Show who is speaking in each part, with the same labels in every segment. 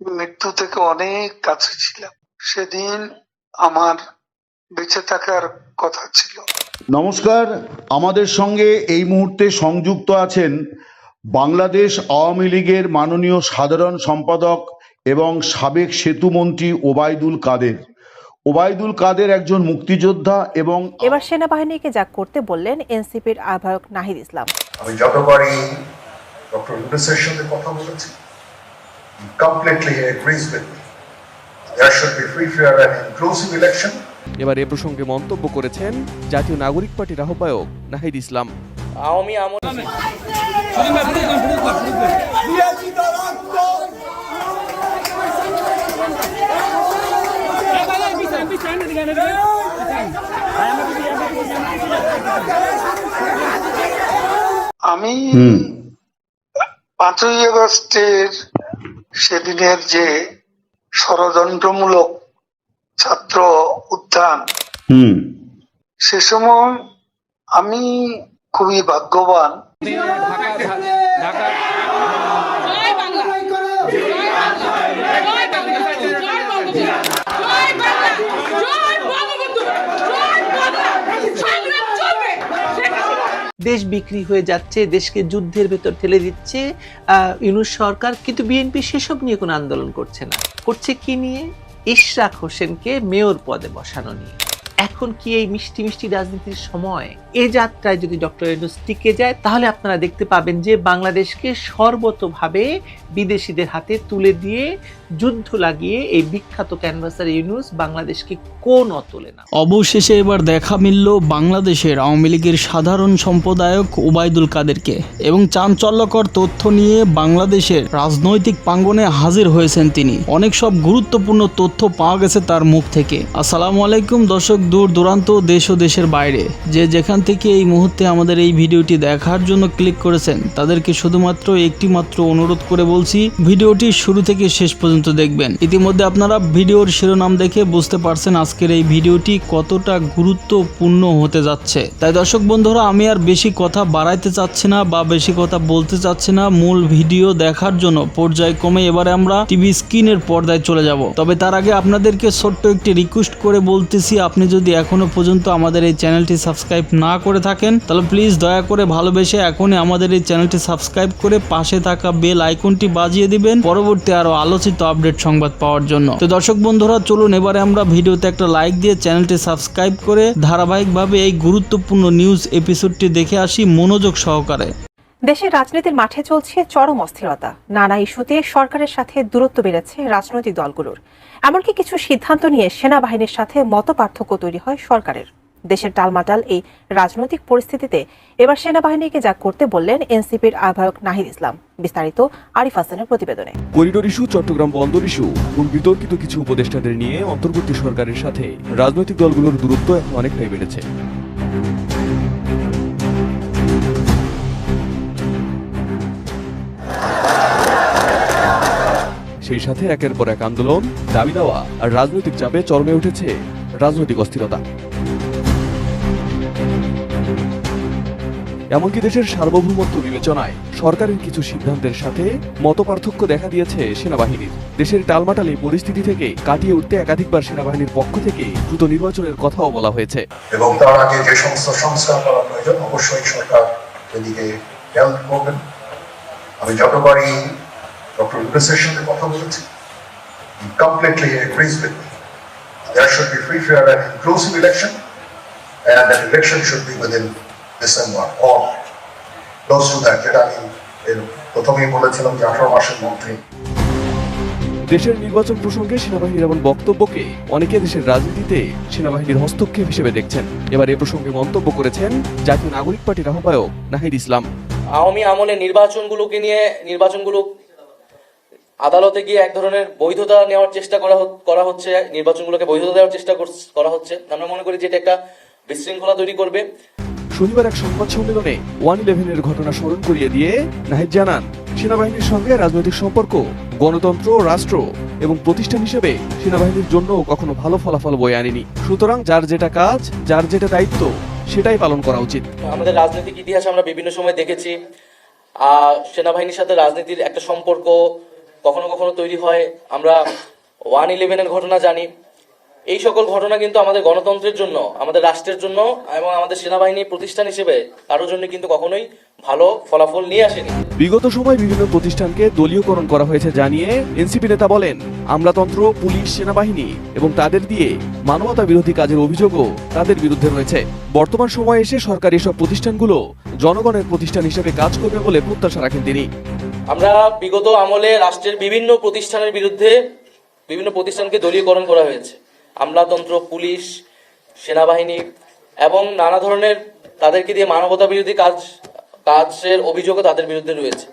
Speaker 1: মৃত্যু থেকে অনেক কাছে ছিলাম। সেদিন আমার বেঁচে থাকার কথা ছিল।
Speaker 2: নমস্কার আমাদের সঙ্গে এই মুহূর্তে সংযুক্ত আছেন বাংলাদেশ আওয়ামী লীগের মাননীয় সাধারণ সম্পাদক এবং সাবেক সেতুমন্ত্রী ওবায়দুল কাদের। ওবায়দুল কাদের একজন মুক্তিযোদ্ধা এবং
Speaker 3: এবার সেনাবাহিনীকে যা করতে বললেন এনসিপির আহ্বায়ক নাহিদ ইসলাম।
Speaker 4: আমি যতবারই ডক্টর ইউনুসের সঙ্গে কথা বলেছি completely agrees with there should be free fair and inclusive election
Speaker 5: এবার এ প্রসঙ্গে মন্তব্য করেছেন জাতীয় নাগরিক পার্টির আহ্বায়ক নাহিদ ইসলাম।
Speaker 6: আওয়ামী আমল
Speaker 1: আমি পাঁচই আগস্টের সেদিনের যে ষড়যন্ত্রমূলক ছাত্র উত্থান
Speaker 2: হুম।
Speaker 1: সে সময় আমি খুবই ভাগ্যবান।
Speaker 7: জয় বাংলা জয় বাংলা জয় বাংলা জয় বাংলা জয় বাংলা জয় বঙ্গবন্ধু জয় বাংলা সংগ্রাম চলবে শেখ হাসিনা
Speaker 8: দেশ বিক্রি হয়ে যাচ্ছে, দেশকে যুদ্ধের ভেতর ঠেলে দিচ্ছে ইউনূস সরকার, কিন্তু বিএনপি সেসব নিয়ে কোনো আন্দোলন করছে না। করছে কি নিয়ে? ইশরাক হোসেনকে মেয়র পদে বসানো নিয়ে। এখন কি এই মিষ্টি মিষ্টি রাজনীতির সময়? এ যাত্রায় যদি ডক্টর ইউনুস টিকে যায়, তাহলে আপনারা দেখতে পাবেন যে বাংলাদেশকে সর্বতভাবে বিদেশিদের হাতে তুলে দিয়ে যুদ্ধ লাগিয়ে এই বিখ্যাত ক্যানভাসার ইউনুস বাংলাদেশকে কোন অতলে না।
Speaker 9: অবশেষে এবার দেখা মিলল বাংলাদেশের আওয়ামী লীগের সাধারণ সম্পাদক ওবায়দুল কাদেরকে এবং চাঞ্চল্যকর তথ্য নিয়ে বাংলাদেশের রাজনৈতিক প্রাঙ্গনে হাজির হয়েছেন তিনি। অনেক সব গুরুত্বপূর্ণ তথ্য পাওয়া গেছে তার মুখ থেকে। আসসালামু আলাইকুম দর্শক, দূর দূরান্ত, দেশ ও দেশের বাইরে। যে যেখান থেকে এই মুহূর্তে আমাদের এই ভিডিওটি দেখার জন্য ক্লিক করেছেন, তাদেরকে শুধুমাত্র একটি মাত্র অনুরোধ করে বলছি, ভিডিওটি শুরু থেকে শেষ পর্যন্ত দেখবেন। ইতিমধ্যে আপনারা ভিডিওর শিরোনাম দেখে বুঝতে পারছেন আজকের এই ভিডিওটি কতটা গুরুত্বপূর্ণ হতে যাচ্ছে। তাই দর্শক বন্ধুরা, আমি আর বেশি কথা বাড়াইতে চাচ্ছি না বা বেশি কথা বলতে চাচ্ছি না। মূল ভিডিও দেখার জন্য পর্যায়ক্রমে এবারে আমরা টিভি স্ক্রিনের পর্দায় চলে যাব। তবে তার আগে আপনাদেরকে ছোট্ট একটি রিকোয়েস্ট করে বলতেছি, আপনি যদি এখনও পর্যন্ত আমাদের এই চ্যানেলটি সাবস্ক্রাইব না করে থাকেন, তাহলে প্লিজ দয়া করে ভালোবেসে এখনই আমাদের এই চ্যানেলটি সাবস্ক্রাইব করে পাশে থাকা বেল আইকনটি বাজিয়ে দিবেন। পরবর্তী আরও আলোচিত আপডেট সংবাদ পাওয়ার জন্য। তো দর্শক বন্ধুরা, চলুন এবারে আমরা ভিডিওতে একটা লাইক দিয়ে চ্যানেলটি সাবস্ক্রাইব করে ধারাবাহিকভাবে এই গুরুত্বপূর্ণ নিউজ এপিসোডটি দেখে আসি মনোযোগ সহকারে।
Speaker 3: দেশের রাজনীতির মাঠে চলছে চরম অস্থিরতা। নানা ইস্যুতে সরকারের সাথে দূরত্ব বেড়েছে রাজনৈতিক দলগুলোর। এমনকি কিছু সিদ্ধান্ত নিয়ে সেনাবাহিনীর সাথে মত পার্থক্য তৈরি হয় সরকারের। দেশের টালমাটাল এই রাজনৈতিক পরিস্থিতিতে এবার সেনাবাহিনীকে যা করতে বললেন এনসিপির আহ্বায়ক নাহিদ ইসলাম। বিস্তারিত আরিফ হাসানের প্রতিবেদনে।
Speaker 5: করিডোর ইস্যু, চট্টগ্রাম বন্দর ইস্যু এবং বিতর্কিত কিছু উপদেষ্টাদের নিয়ে অন্তর্বর্তী সরকারের সাথে রাজনৈতিক দলগুলোর দূরত্ব এখন অনেকটাই বেড়েছে। সেই সাথে একের পর এক আন্দোলন, দাবি দেওয়া আর রাজনৈতিক চাপে চরমে উঠেছে রাজনৈতিক অস্থিরতা। এমনকি দেশের সার্বভৌমত্ব বিবেচনায় সরকারের কিছু সিদ্ধান্তের সাথে মতপার্থক্য দেখা দিয়েছে সেনাবাহিনীর। দেশের টালমাটাল পরিস্থিতি থেকে কাটিয়ে উঠতে একাধিকবার সেনাবাহিনীর পক্ষ থেকে দ্রুত নির্বাচনের কথাও বলা হয়েছে।
Speaker 4: এবং তার আগে যে সমস্ত সংস্কার করা প্রয়োজন, অবশ্যই সরকার এদিকে খেয়াল করবেন। আমি যতবারই ডক্টর ইউনুসের সঙ্গে কথা বলেছি agrees with me there should be free fair and inclusive election and that election should be within December or close to that যেটা আমি প্রথমেই বলেছিলাম যে আঠারো মাসের মধ্যে
Speaker 5: দেশের নির্বাচন প্রসঙ্গে সেনাবাহিনীর এমন বক্তব্যকে অনেকে দেশের রাজনীতিতে সেনাবাহিনীর হস্তক্ষেপ হিসেবে দেখছেন। এবার এ প্রসঙ্গে মন্তব্য করেছেন জাতীয় নাগরিক পার্টির আহ্বায়ক নাহিদ ইসলাম।
Speaker 6: আওয়ামী আমলে নির্বাচনগুলোকে নিয়ে নির্বাচনগুলো আদালতে গিয়ে এক ধরনের বৈধতা নেওয়ার চেষ্টা করা করা হচ্ছে নির্বাচনগুলোকে বৈধতা দেওয়ার চেষ্টা করা হচ্ছে। আমরা মনে করি যে এটা একটা বিশৃঙ্খলা তৈরি করবে।
Speaker 5: শনিবার এক সংবাদ সম্মেলনে ওয়ান ইলেভেনের ঘটনা স্মরণ করিয়ে দিয়ে নাহিদ জানান, সেনাবাহিনীর সঙ্গে রাজনৈতিক সম্পর্ক, গণতন্ত্র রাষ্ট্র এবং প্রতিষ্ঠান হিসেবে সেনাবাহিনীর জন্য কখনো ভালো ফলাফল বয়ে আনেনি। সুতরাং যার যেটা কাজ, যার যেটা দায়িত্ব, সেটাই পালন করা উচিত।
Speaker 6: আমাদের রাজনৈতিক ইতিহাসে আমরা বিভিন্ন সময় দেখেছি। সেনাবাহিনীর সাথে রাজনীতির একটা সম্পর্ক কখনো কখনো তৈরি হয়। আমরা ওয়ান ইলেভেনের ঘটনা জানি। এই সকল ঘটনা কিন্তু আমাদের গণতন্ত্রের জন্য আমাদের রাষ্ট্রের জন্য এবং আমাদের সেনাবাহিনী প্রতিষ্ঠান হিসেবে কারোর জন্য কিন্তু কখনোই ভালো ফলাফল নিয়ে আসেনি।
Speaker 5: বিগত সময় বিভিন্ন প্রতিষ্ঠানকে দলীয়করণ করা হয়েছে জানিয়ে এনসিপি নেতা বলেন আমলাতন্ত্র পুলিশ সেনাবাহিনী এবং তাদের দিয়ে মানবতা বিরোধী কাজের অভিযোগও তাদের বিরুদ্ধে রয়েছে। বর্তমান সময়ে এসে সরকার এসব প্রতিষ্ঠানগুলো জনগণের প্রতিষ্ঠান হিসেবে কাজ করবে বলে প্রত্যাশা রাখেন তিনি।
Speaker 6: আমরা বিগত আমলে রাষ্ট্রের বিভিন্ন প্রতিষ্ঠানের বিরুদ্ধে বিভিন্ন প্রতিষ্ঠানকে দলীয়করণ করা হয়েছে। আমলাতন্ত্র, পুলিশ, সেনাবাহিনী এবং নানা ধরনের তাদেরকে দিয়ে মানবতা বিরোধী কাজ, কাজের অভিযোগও তাদের বিরুদ্ধে রয়েছে।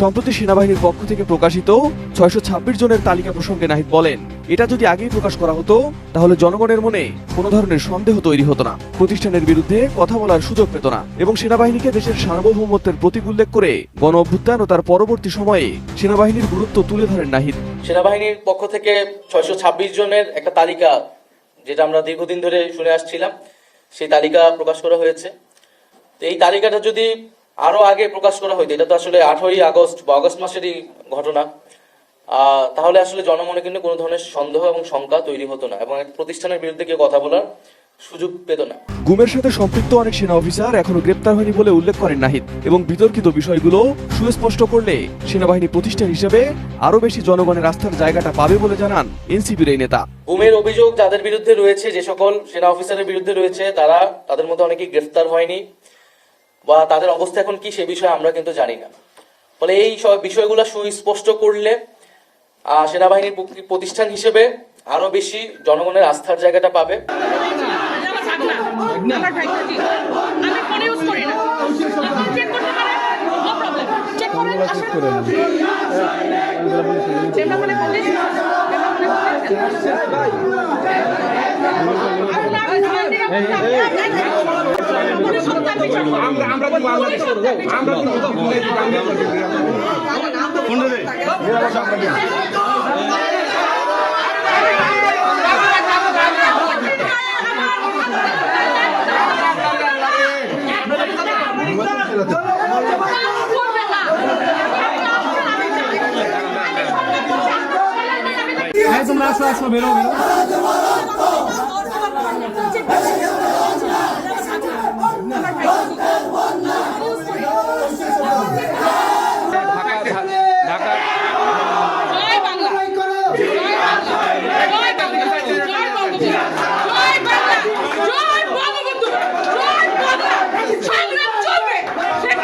Speaker 5: সম্প্রতি সেনাবাহিনীর পক্ষ থেকে প্রকাশিত ছয়শো ছাব্বিশ জনের তালিকা প্রসঙ্গে নাহিদ বলেন, এটা যদি আগেই প্রকাশ করা হতো, তাহলে জনগণের মনে কোনো ধরনের সন্দেহ তৈরি হতো না। প্রতিষ্ঠানের বিরুদ্ধে কথা বলার সুযোগ পেত না এবং সেনাবাহিনীকে দেশের সার্বভৌমত্বের প্রতীক উল্লেখ করে গণ অভ্যুত্থান ও তার পরবর্তী সময়ে সেনাবাহিনীর গুরুত্ব তুলে ধরেন নাহিদ।
Speaker 6: সেনাবাহিনীর পক্ষ থেকে ছয়শো ছাব্বিশ জনের একটা তালিকা, যেটা আমরা দীর্ঘদিন ধরে শুনে আসছিলাম, সেই তালিকা প্রকাশ করা হয়েছে। এই তালিকাটা যদি আরও আগে প্রকাশ করা হইতো এটা তো আসলে আঠারোই আগস্ট বা আগস্ট মাসেরই ঘটনা। তাহলে আসলে জনমনে কিন্তু কোনো ধরনের সন্দেহ এবং শঙ্কা তৈরি হতো না এবং এক প্রতিষ্ঠানের বিরুদ্ধে কেউ কথা বলার সুযোগ পেত না।
Speaker 5: গুমের সাথে সম্পৃক্ত অনেক সেনা অফিসার এখনও গ্রেপ্তার হয়নি বলে উল্লেখ করেন নাহিদ এবং বিতর্কিত বিষয়গুলো সুস্পষ্ট করলে সেনাবাহিনী প্রতিষ্ঠান হিসেবে আরও বেশি জনগণের আস্থার জায়গাটা পাবে বলে জানান এনসিপির এই নেতা।
Speaker 6: গুমের অভিযোগ যাদের বিরুদ্ধে রয়েছে যে সকল সেনা অফিসারের বিরুদ্ধে রয়েছে তারা তাদের মধ্যে অনেকেই গ্রেফতার হয়নি। বা তাদের অবস্থা এখন কি সে বিষয়ে আমরা কিন্তু জানি না ফলে এই সব বিষয়গুলো সুস্পষ্ট করলে সেনাবাহিনীর প্রতিষ্ঠান হিসেবে আরও বেশি জনগণের আস্থার জায়গাটা পাবে
Speaker 7: আমার থাক না। আমার ভাই থাকি। আমি ফোন ইউজ করি না। আপনি চেক করতে পারেন। No problem. চেক করেন, আসেন। চেম্বার মানে পুলিশ? চেম্বার মানে পুলিশ? আমরা আমরা বাংলাদেশ আমরা জয় বাংলা জয় বাংলা জয় বাংলা জয় বঙ্গবন্ধু জয় বাংলা জয় বঙ্গবন্ধু জয় বাংলা সংগ্রাম চলবে শেখ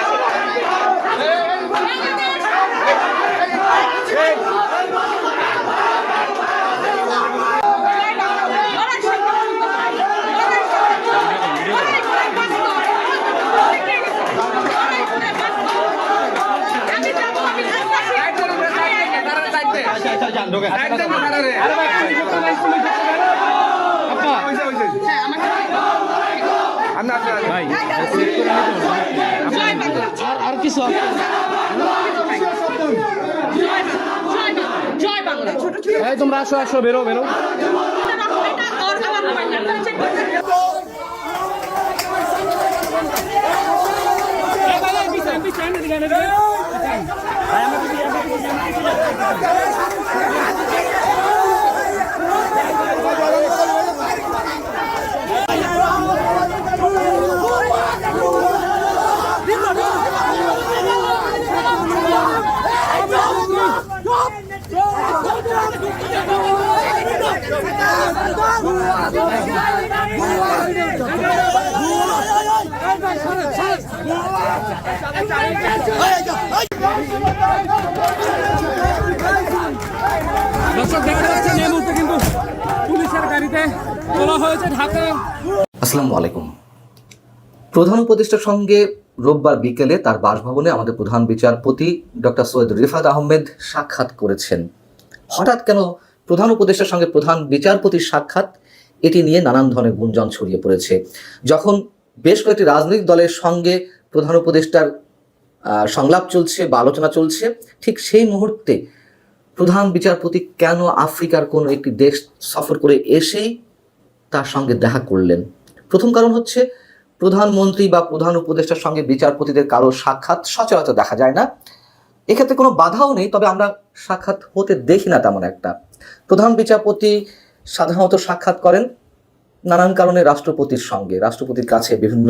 Speaker 7: আমি যাব আমি হ্যাঁ
Speaker 9: আর কিছু
Speaker 7: ছোট
Speaker 9: তোমরা আসো আসো বেরো বেরো
Speaker 7: এটা ওর
Speaker 10: প্রধান উপদেষ্টার সঙ্গে রোববার বিকেলে তার বাসভবনে আমাদের প্রধান বিচারপতি ডক্টর সৈয়দ রিফাত আহমেদ সাক্ষাৎ করেছেন। হঠাৎ কেন প্রধান উপদেষ্টার সঙ্গে প্রধান বিচারপতির সাক্ষাৎ, এটি নিয়ে নানান ধরনের গুঞ্জন ছড়িয়ে পড়েছে। যখন বেশ কয়েকটি রাজনৈতিক দলের সঙ্গে প্রধান উপদেষ্টার সংলাপ চলছে বা আলোচনা চলছে, ঠিক সেই মুহূর্তে প্রধান বিচারপতি কেন আফ্রিকার কোনো একটি দেশ সফর করে এসেই তার সঙ্গে দেখা করলেন? প্রথম কারণ হচ্ছে, প্রধানমন্ত্রী বা প্রধান উপদেষ্টার সঙ্গে বিচারপতিদের কারও সাক্ষাৎ সচরাচর দেখা যায় না। এক্ষেত্রে কোনো বাধাও নেই, তবে আমরা সাক্ষাৎ হতে দেখি না তেমন একটা। প্রধান বিচারপতি সাধারণত সাক্ষাৎ করেন নানান কারণে রাষ্ট্রপতির সঙ্গে। রাষ্ট্রপতির কাছে বিভিন্ন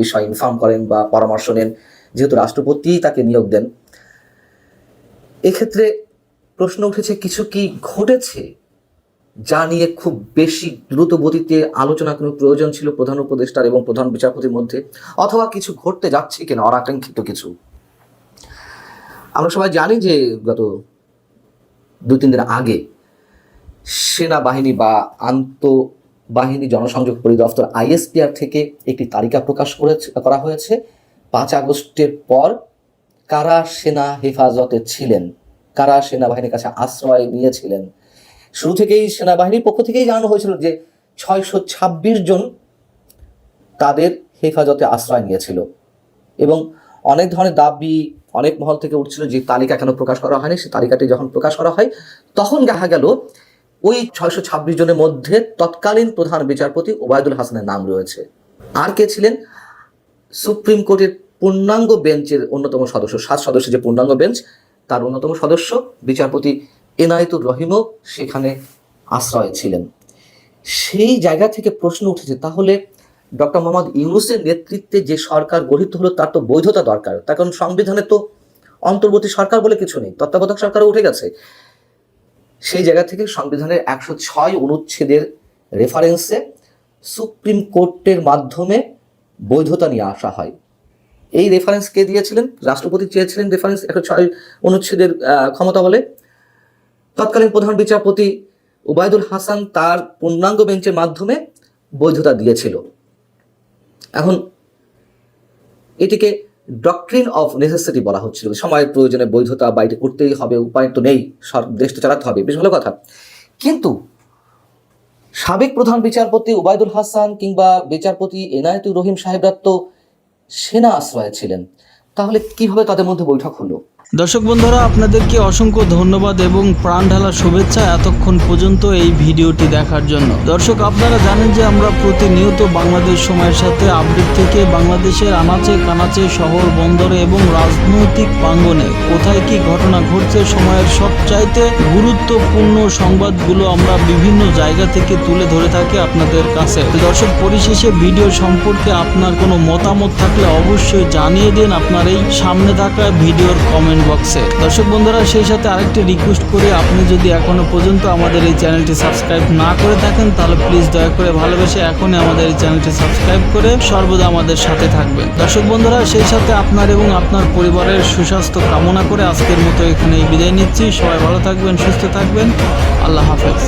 Speaker 10: বিষয় ইনফর্ম করেন বা পরামর্শ নেন, যেহেতু রাষ্ট্রপতি তাকে নিয়োগ দেন। এক্ষেত্রে প্রশ্ন উঠেছে, কিছু কি ঘটেছে যা নিয়ে খুব বেশি দ্রুত গতিতে আলোচনা কোনো প্রয়োজন ছিল প্রধান উপদেষ্টার এবং প্রধান বিচারপতির মধ্যে? অথবা কিছু ঘটতে যাচ্ছে কিনা? অনাকাঙ্ক্ষিত কিছু। আমরা সবাই জানি যে গত দু তিন দিন আগে সেনাবাহিনী বা আন্তঃবাহিনী জনসংযোগ পরিদপ্তর আইএসপিআর থেকে একটি তালিকা প্রকাশ করেছে, করা হয়েছে। পাঁচ আগস্টের পর কারা সেনা হেফাজতে ছিলেন? কারা সেনাবাহিনীর কাছে আশ্রয় নিয়েছিলেন? শুরু থেকেই সেনাবাহিনীর পক্ষ থেকেই জানানো হয়েছিল যে ছয়শো ছাব্বিশ জন তাদের হেফাজতে আশ্রয় নিয়েছিল। এবং অনেক ধরনের দাবি অনেক মহল থেকে উঠছিল যে তালিকা কেন প্রকাশ করা হয়নি। সেই তালিকাটি যখন প্রকাশ করা হয়, তখন দেখা গেল ওই ছয়শো ছাব্বিশ জনের মধ্যে তৎকালীন প্রধান বিচারপতি ওবায়দুল হাসানের নাম রয়েছে। আর কে ছিলেন? সুপ্রিম কোর্টের পূর্ণাঙ্গ বেঞ্চের অন্যতম সদস্য, সাত সদস্যের যে পূর্ণাঙ্গ বেঞ্চ, তার অন্যতম সদস্য বিচারপতি এনায়েতুর রহিমও সেখানে আশ্রয় ছিলেন। সেই জায়গা থেকে প্রশ্ন উঠেছে, তাহলে ডক্টর মোহাম্মদ ইউনুসের নেতৃত্বে যে সরকার গঠিত হলো, তার তো বৈধতা দরকার। তার কারণ সংবিধানে তো অন্তর্বর্তী সরকার বলে কিছু নেই, তত্ত্বাবধায়ক সরকারও উঠে গেছে। সেই জায়গা থেকে সংবিধানের একশো ছয় অনুচ্ছেদের রেফারেন্সে সুপ্রিম কোর্টের মাধ্যমে বৈধতা নিয়ে আসা হয়। এই রেফারেন্স কে দিয়েছিলেন? রাষ্ট্রপতি চেয়েছিলেন রেফারেন্স একশো ছয় অনুচ্ছেদের ক্ষমতা বলে তৎকালীন প্রধান বিচারপতি ওবায়দুল হাসান তার পূর্ণাঙ্গ বেঞ্চের মাধ্যমে বৈধতা দিয়েছিল। এখন এটিকে ডক্ট্রিন অফ নেসেসিটি বলা হচ্ছিল। সময়ের প্রয়োজনে বৈধতা বাইরে করতেই হবে, উপায় তো নেই দেশ তো চালাতে হবে, বেশ ভালো কথা। কিন্তু সাবেক প্রধান বিচারপতি ওবায়দুল হাসান কিংবা বিচারপতি এনায়েতুর রহিম সাহেবরা তো সেনা আশ্রয়ে ছিলেন। তাহলে কীভাবে তাদের মধ্যে বৈঠক হলো?
Speaker 9: দর্শক বন্ধুরা, আপনাদেরকে অসংখ্য ধন্যবাদ এবং প্রাণ ঢালা শুভেচ্ছা এতক্ষণ পর্যন্ত এই ভিডিওটি দেখার জন্য। দর্শক, আপনারা জানেন যে আমরা প্রতিনিয়ত বাংলাদেশ সময়ের সাথে আপডেট থেকে বাংলাদেশের আনাচে কানাচে শহর, বন্দরে এবং রাজনৈতিক প্রাঙ্গনে কোথায় কি ঘটনা ঘটছে সময়ের সবচাইতে গুরুত্বপূর্ণ সংবাদগুলো আমরা বিভিন্ন জায়গা থেকে তুলে ধরে থাকি আপনাদের কাছে। দর্শক, পরিশেষে ভিডিও সম্পর্কে আপনার কোনো মতামত থাকলে অবশ্যই জানিয়ে দিন। আপনার এই সামনে থাকা ভিডিওর কমেন্ট বক্সে দর্শক বন্ধুরা, সেই সাথে আরেকটি রিকোয়েস্ট করি, আপনি যদি এখনও পর্যন্ত আমাদের এই চ্যানেলটি সাবস্ক্রাইব না করে থাকেন, তাহলে প্লিজ দয়া করে ভালোবেসে এখনই আমাদের এই চ্যানেলটি সাবস্ক্রাইব করে সর্বদা আমাদের সাথে থাকবেন। দর্শক বন্ধুরা, সেই সাথে আপনার এবং আপনার পরিবারের সুস্বাস্থ্য কামনা করে আজকের মতো এখানেই বিদায় নিচ্ছি। সবাই ভালো থাকবেন, সুস্থ থাকবেন। আল্লাহ হাফেজ।